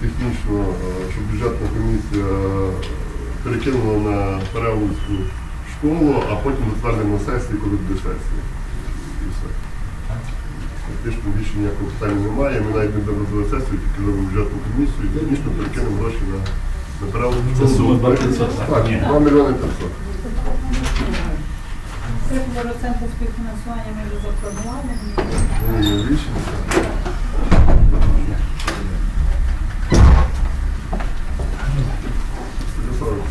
технічно, е, щоб бюджетна комісія е, перекинула на Переулську школу, а потім затвердимо на сесії, коли буде сесія. І все. Фактично більше ніякого питання немає. Ми навіть не робити сесію, тільки зробимо бюджетну комісію і технічно перекинемо гроші на, на сума школу. 2500, так? Так, 2 мільйони 500. Це проценту співфінансування ми вже запланували. Ні, ні, рішення.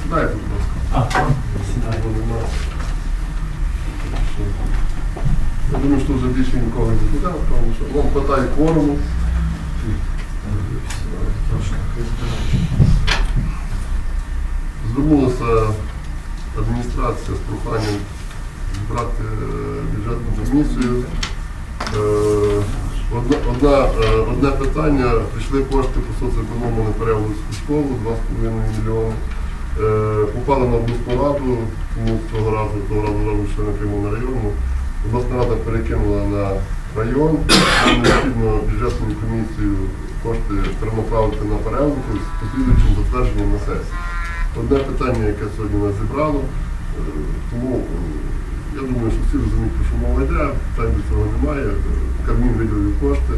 Сідайте, будь ласка. Я думаю, що вже більше нікого не буде, тому що вам хватає кворуму. Звернулася адміністрація з проханням зібрати е, бюджетну комісію. Е, Одна, одна, е, одне питання, прийшли кошти по соцеконому на Переулицьку школу, 2,5 мільйони. Е, Попали на обласну раду, тому цього разу, того разу разу ще не прийму на районну. Обласна рада перекинула на район. Нам необхідно бюджетною комісією кошти перенаправити на переулку з послідуючим затвердженням на сесії. Одне питання, яке сьогодні нас зібрало, е, тому е, я думаю, що всі розуміють, про що мова йде, питань до цього немає. Е, Кабмін виділив кошти,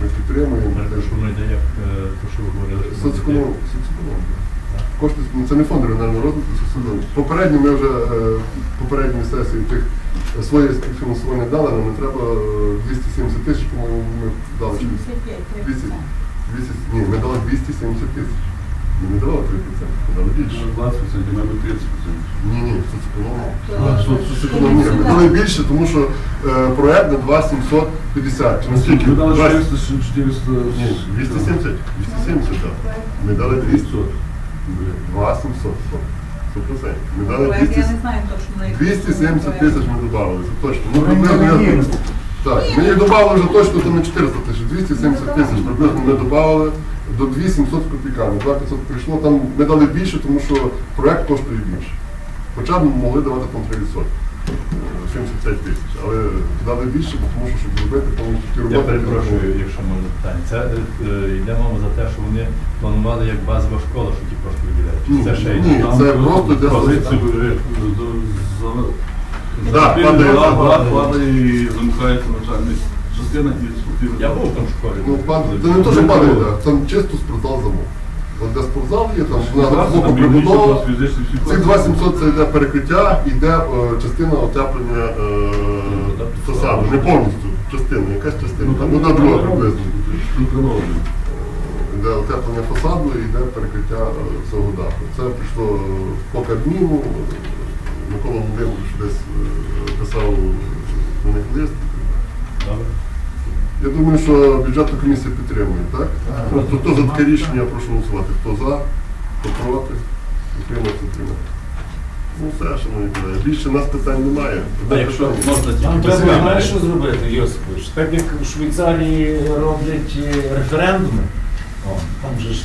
ми підтримуємо. що е, що ви говорили. що ми соцеконом. Кошти ну, це не фонд регіонального розвитку, це соцеконом. Попередньо ми вже е, попередній сесії тих е, своє співфінансування дали, але не треба е, 270 тисяч, по-моєму, ми дали. чи 75 200, 200, ні, ми дали 270 тисяч. Ми не давали 3%, ми дали більше. 20%, мабуть, 30%. Ні, ні, Со- ні, ми дали більше, тому що е, проект на 2,750. Чи наскільки? Ви дали 400, 400... Ні, 270. 270, так. Ми дали 200. 2,700. 100%. Ми дали Проект, 200, не знаю точно на яку 270 тисяч ми додали, це точно. Ну, Ну, приблизно, я- Так, ми їх додали вже точно там не 400 тисяч, 270 тисяч приблизно ми додали до 2700 з копійками. 2500 прийшло, там ми дали більше, тому що проект коштує більше. Хоча б ми могли давати там 3%. е, 75 тисяч, але дали більше, бо тому що щоб зробити повністю ті Я роботи. які перепрошую, якщо можна питання. Це е, е, йде мова за те, що вони планували як базова школа, що ті кошти виділяють. Чи Ні, Це ще ні. йде? це просто для Позицію Да, падає, падає і замикається навчальна частина і спортивна. Я був там в школі. Ну, пан, це не то, що падає, да, там чисто спортзал замок. От де спортзал є, там на боку прибудова. Ці 2700 це йде перекриття, йде е, частина отеплення е, фасаду. Не повністю частина, якась частина. Там одна друга приблизно. Йде отеплення фасаду і йде перекриття е, цього даху. Це пішло е, по Кабміну. Микола Володимирович десь е, писав на них лист. Я думаю, що бюджетна комісія підтримує, так? Тобто хто за таке рішення, я прошу голосувати. Хто за, хто проти, утримався, утримався. Ну все, шановні колеги. Більше в нас питань немає. А якщо можна тільки треба знаєш, що зробити, Йосипович? Так як в Швейцарії роблять е, референдуми, 哦他们是